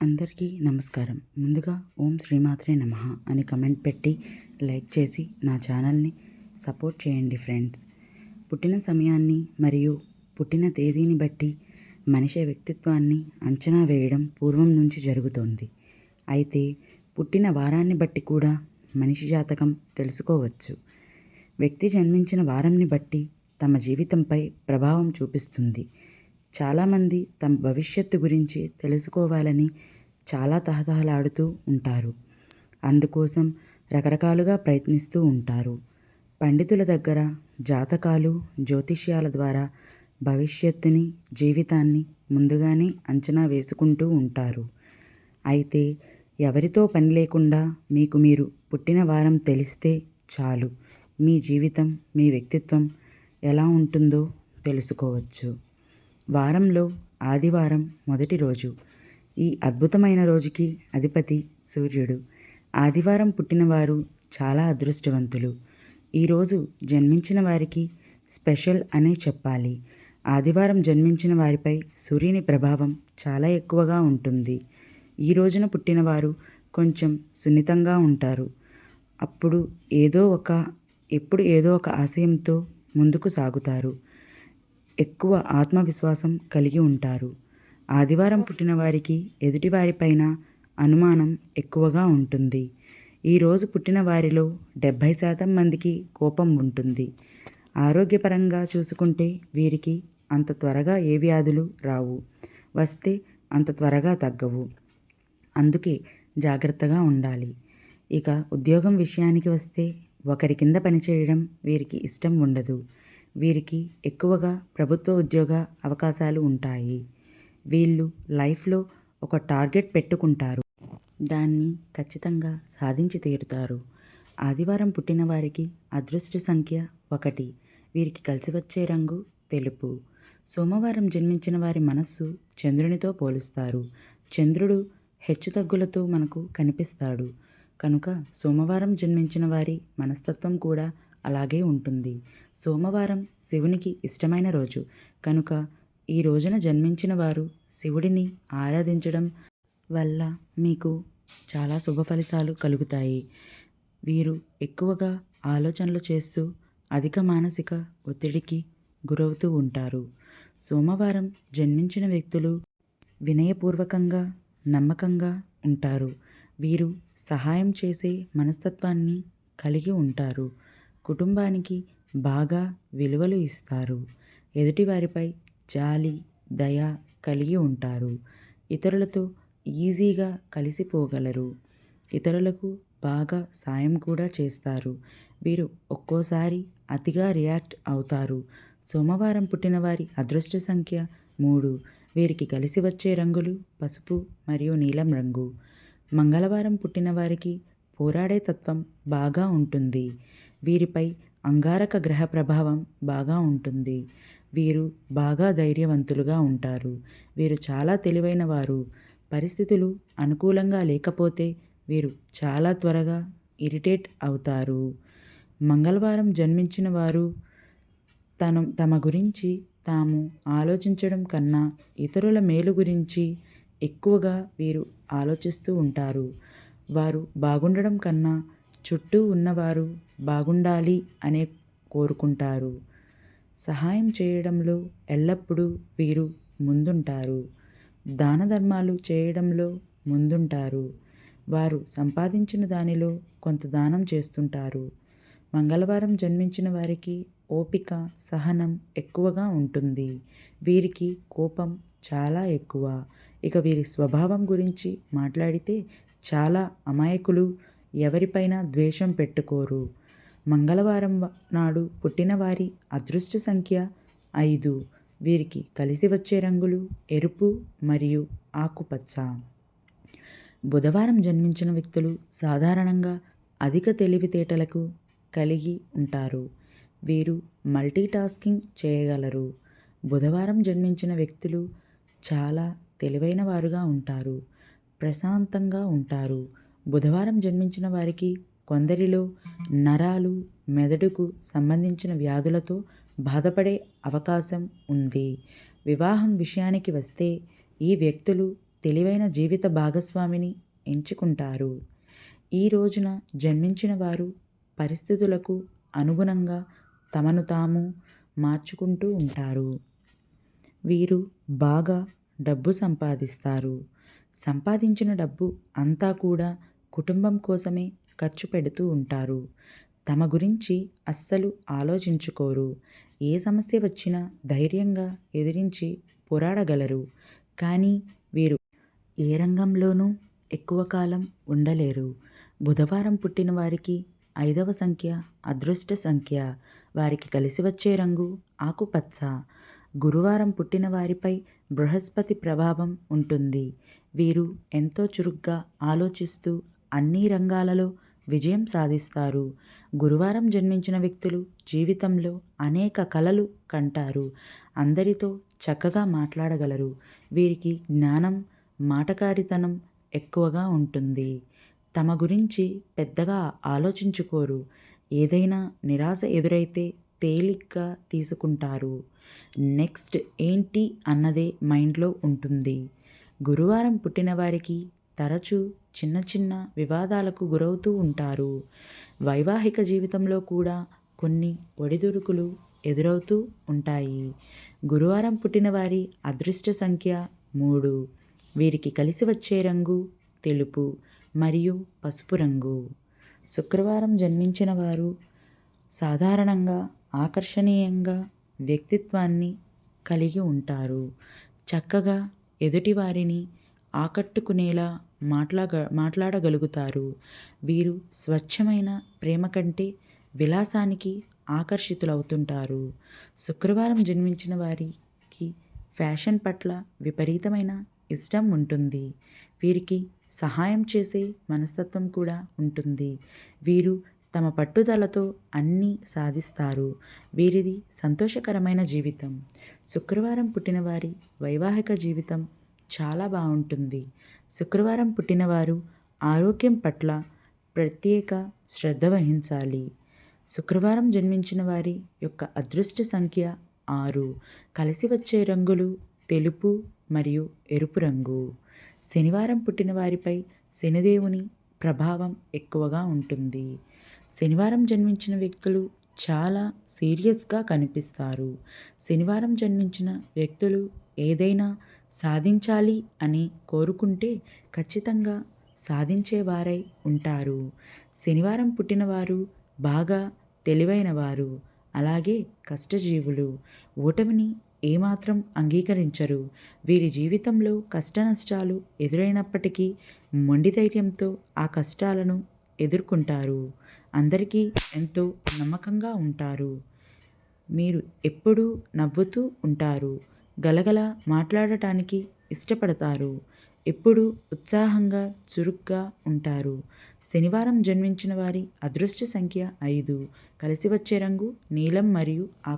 అందరికీ నమస్కారం. ముందుగా ఓం శ్రీమాత్రే నమ అని కమెంట్ పెట్టి లైక్ చేసి నా ఛానల్ని సపోర్ట్ చేయండి ఫ్రెండ్స్. పుట్టిన సమయాన్ని మరియు పుట్టిన తేదీని బట్టి మనిషి వ్యక్తిత్వాన్ని అంచనా వేయడం పూర్వం నుంచి జరుగుతోంది. అయితే పుట్టిన వారాన్ని బట్టి కూడా మనిషి జాతకం తెలుసుకోవచ్చు. వ్యక్తి జన్మించిన వారంని బట్టి తమ జీవితంపై ప్రభావం చూపిస్తుంది. చాలామంది తమ భవిష్యత్తు గురించి తెలుసుకోవాలని చాలా తహతహలాడుతూ ఉంటారు. అందుకోసం రకరకాలుగా ప్రయత్నిస్తూ ఉంటారు. పండితుల దగ్గర జాతకాలు జ్యోతిష్యాల ద్వారా భవిష్యత్తుని జీవితాన్ని ముందుగానే అంచనా వేసుకుంటూ ఉంటారు. అయితే ఎవరితో పని లేకుండా మీకు మీరు పుట్టిన వారం తెలిస్తే చాలు. మీ జీవితం మీ వ్యక్తిత్వం ఎలా ఉంటుందో తెలుసుకోవచ్చు. వారంలో ఆదివారం మొదటి రోజు. ఈ అద్భుతమైన రోజుకి అధిపతి సూర్యుడు. ఆదివారం పుట్టినవారు చాలా అదృష్టవంతులు. ఈరోజు జన్మించిన వారికి స్పెషల్ అనే చెప్పాలి. ఆదివారం జన్మించిన వారిపై సూర్యుని ప్రభావం చాలా ఎక్కువగా ఉంటుంది. ఈ రోజున పుట్టినవారు కొంచెం సున్నితంగా ఉంటారు. అప్పుడు ఏదో ఒక ఎప్పుడు ఏదో ఒక ఆశయంతో ముందుకు సాగుతారు. ఎక్కువ ఆత్మవిశ్వాసం కలిగి ఉంటారు. ఆదివారం పుట్టిన వారికి ఎదుటివారిపైన అనుమానం ఎక్కువగా ఉంటుంది. ఈరోజు పుట్టిన వారిలో డెబ్భై శాతం మందికి కోపం ఉంటుంది. ఆరోగ్యపరంగా చూసుకుంటే వీరికి అంత త్వరగా ఏ వ్యాధులు రావు. వస్తే అంత త్వరగా తగ్గవు. అందుకే జాగ్రత్తగా ఉండాలి. ఇక ఉద్యోగం విషయానికి వస్తే ఒకరి కింద పనిచేయడం వీరికి ఇష్టం ఉండదు. వీరికి ఎక్కువగా ప్రభుత్వ ఉద్యోగ అవకాశాలు ఉంటాయి. వీళ్ళు లైఫ్లో ఒక టార్గెట్ పెట్టుకుంటారు. దాన్ని ఖచ్చితంగా సాధించి తీరుతారు. ఆదివారం పుట్టిన వారికి అదృష్ట సంఖ్య ఒకటి. వీరికి కలిసి వచ్చే రంగు తెలుపు. సోమవారం జన్మించిన వారి మనస్సు చంద్రునితో పోలుస్తారు. చంద్రుడు హెచ్చుతగ్గులతో మనకు కనిపిస్తాడు. కనుక సోమవారం జన్మించిన వారి మనస్తత్వం కూడా అలాగే ఉంటుంది. సోమవారం శివునికి ఇష్టమైన రోజు. కనుక ఈ రోజున జన్మించిన వారు శివుడిని ఆరాధించడం వల్ల మీకు చాలా శుభ ఫలితాలు కలుగుతాయి. వీరు ఎక్కువగా ఆలోచనలు చేస్తూ అధిక మానసిక ఒత్తిడికి గురవుతూ ఉంటారు. సోమవారం జన్మించిన వ్యక్తులు వినయపూర్వకంగా నమ్మకంగా ఉంటారు. వీరు సహాయం చేసే మనస్తత్వాన్ని కలిగి ఉంటారు. కుటుంబానికి బాగా విలువలు ఇస్తారు. ఎదుటివారిపై జాలి దయ కలిగి ఉంటారు. ఇతరులతో ఈజీగా కలిసిపోగలరు. ఇతరులకు బాగా సాయం కూడా చేస్తారు. వీరు ఒక్కోసారి అతిగా రియాక్ట్ అవుతారు. సోమవారం పుట్టిన వారి అదృష్ట సంఖ్య మూడు. వీరికి కలిసి వచ్చే రంగులు పసుపు మరియు నీలం రంగు. మంగళవారం పుట్టిన వారికి పోరాడే తత్వం బాగా ఉంటుంది. వీరిపై అంగారక గ్రహ ప్రభావం బాగా ఉంటుంది. వీరు బాగా ధైర్యవంతులుగా ఉంటారు. వీరు చాలా తెలివైన వారు. పరిస్థితులు అనుకూలంగా లేకపోతే వీరు చాలా త్వరగా ఇరిటేట్ అవుతారు. మంగళవారం జన్మించిన వారు తను తమ గురించి తాము ఆలోచించడం కన్నా ఇతరుల మేలు గురించి ఎక్కువగా వీరు ఆలోచిస్తూ ఉంటారు. వారు బాగుండడం కన్నా చుట్టూ ఉన్నవారు బాగుండాలి అనే కోరుకుంటారు. సహాయం చేయడంలో ఎల్లప్పుడూ వీరు ముందుంటారు. దాన ధర్మాలు చేయడంలో ముందుంటారు. వారు సంపాదించిన దానిలో కొంత దానం చేస్తుంటారు. మంగళవారం జన్మించిన వారికి ఓపిక సహనం ఎక్కువగా ఉంటుంది. వీరికి కోపం చాలా ఎక్కువ. ఇక వీరి స్వభావం గురించి మాట్లాడితే చాలా అమాయకులు ఎవరిపైన ద్వేషం పెట్టుకోరు. మంగళవారం నాడు పుట్టినవారి అదృష్ట సంఖ్య ఐదు. వీరికి కలిసి వచ్చే రంగులు ఎరుపు మరియు ఆకుపచ్చ. బుధవారం జన్మించిన వ్యక్తులు సాధారణంగా అధిక తెలివితేటలకు కలిగి ఉంటారు. వీరు మల్టీటాస్కింగ్ చేయగలరు. బుధవారం జన్మించిన వ్యక్తులు చాలా తెలివైన వారుగా ఉంటారు. ప్రశాంతంగా ఉంటారు. బుధవారం జన్మించిన వారికి కొందరిలో నరాలు మెదడుకు సంబంధించిన వ్యాధులతో బాధపడే అవకాశం ఉంది. వివాహం విషయానికి వస్తే ఈ వ్యక్తులు తెలివైన జీవిత భాగస్వామిని ఎంచుకుంటారు. ఈ రోజున జన్మించిన వారు పరిస్థితులకు అనుగుణంగా తమను తాము మార్చుకుంటూ ఉంటారు. వీరు బాగా డబ్బు సంపాదిస్తారు. సంపాదించిన డబ్బు అంతా కూడా కుటుంబం కోసమే ఖర్చు పెడుతూ ఉంటారు. తమ గురించి అస్సలు ఆలోచించుకోరు. ఏ సమస్య వచ్చినా ధైర్యంగా ఎదిరించి పోరాడగలరు. కానీ వీరు ఏ రంగంలోనూ ఎక్కువ కాలం ఉండలేరు. బుధవారం పుట్టిన వారికి ఐదవ సంఖ్య అదృష్ట సంఖ్య. వారికి కలిసి వచ్చే రంగు ఆకుపచ్చ. గురువారం పుట్టిన వారిపై బృహస్పతి ప్రభావం ఉంటుంది. వీరు ఎంతో చురుగ్గా ఆలోచిస్తూ అన్ని రంగాలలో విజయం సాధిస్తారు. గురువారం జన్మించిన వ్యక్తులు జీవితంలో అనేక కలలు కంటారు. అందరితో చక్కగా మాట్లాడగలరు. వీరికి జ్ఞానం మాటకారితనం ఎక్కువగా ఉంటుంది. తమ గురించి పెద్దగా ఆలోచించుకోరు. ఏదైనా నిరాశ ఎదురైతే తేలిగ్గా తీసుకుంటారు. నెక్స్ట్ ఏంటి అన్నదే మైండ్లో ఉంటుంది. గురువారం పుట్టిన వారికి తరచూ చిన్న చిన్న వివాదాలకు గురవుతూ ఉంటారు. వైవాహిక జీవితంలో కూడా కొన్ని ఒడిదుడుకులు ఎదురవుతూ ఉంటాయి. గురువారం పుట్టిన వారి అదృష్ట సంఖ్య మూడు. వీరికి కలిసి వచ్చే రంగు తెలుపు మరియు పసుపు రంగు. శుక్రవారం జన్మించిన వారు సాధారణంగా ఆకర్షణీయంగా వ్యక్తిత్వాన్ని కలిగి ఉంటారు. చక్కగా ఎదుటివారిని ఆకట్టుకునేలా మాట్లాగ మాట్లాడగలుగుతారు. వీరు స్వచ్ఛమైన ప్రేమ కంటే విలాసానికి ఆకర్షితులవుతుంటారు. శుక్రవారం జన్మించిన వారికి ఫ్యాషన్ పట్ల విపరీతమైన ఇష్టం ఉంటుంది. వీరికి సహాయం చేసే మనస్తత్వం కూడా ఉంటుంది. వీరు తమ పట్టుదలతో అన్నీ సాధిస్తారు. వీరిది సంతోషకరమైన జీవితం. శుక్రవారం పుట్టిన వారి వైవాహిక జీవితం చాలా బాగుంటుంది. శుక్రవారం పుట్టినవారు ఆరోగ్యం పట్ల ప్రత్యేక శ్రద్ధ వహించాలి. శుక్రవారం జన్మించిన వారి యొక్క అదృష్ట సంఖ్య ఆరు. కలిసి వచ్చే రంగులు తెలుపు మరియు ఎరుపు రంగు. శనివారం పుట్టిన వారిపై శనిదేవుని ప్రభావం ఎక్కువగా ఉంటుంది. శనివారం జన్మించిన వ్యక్తులు చాలా సీరియస్గా కనిపిస్తారు. శనివారం జన్మించిన వ్యక్తులు ఏదైనా సాధించాలి అని కోరుకుంటే ఖచ్చితంగా సాధించేవారై ఉంటారు. శనివారం పుట్టినవారు బాగా తెలివైనవారు. అలాగే కష్టజీవులు. ఓటమిని ఏమాత్రం అంగీకరించరు. వీరి జీవితంలో కష్టనష్టాలు ఎదురైనప్పటికీ మొండి ధైర్యంతో ఆ కష్టాలను ఎదుర్కొంటారు. అందరికీ ఎంతో నమ్మకంగా ఉంటారు. మీరు ఎప్పుడూ నవ్వుతూ ఉంటారు. గలగల మాట్లాడటానికి ఇష్టపడతారు. ఎప్పుడు ఉత్సాహంగా చురుగ్గా ఉంటారు. శనివారం జన్మించిన వారి అదృష్ట సంఖ్య ఐదు. కలిసి వచ్చే రంగు నీలం మరియు ఆకు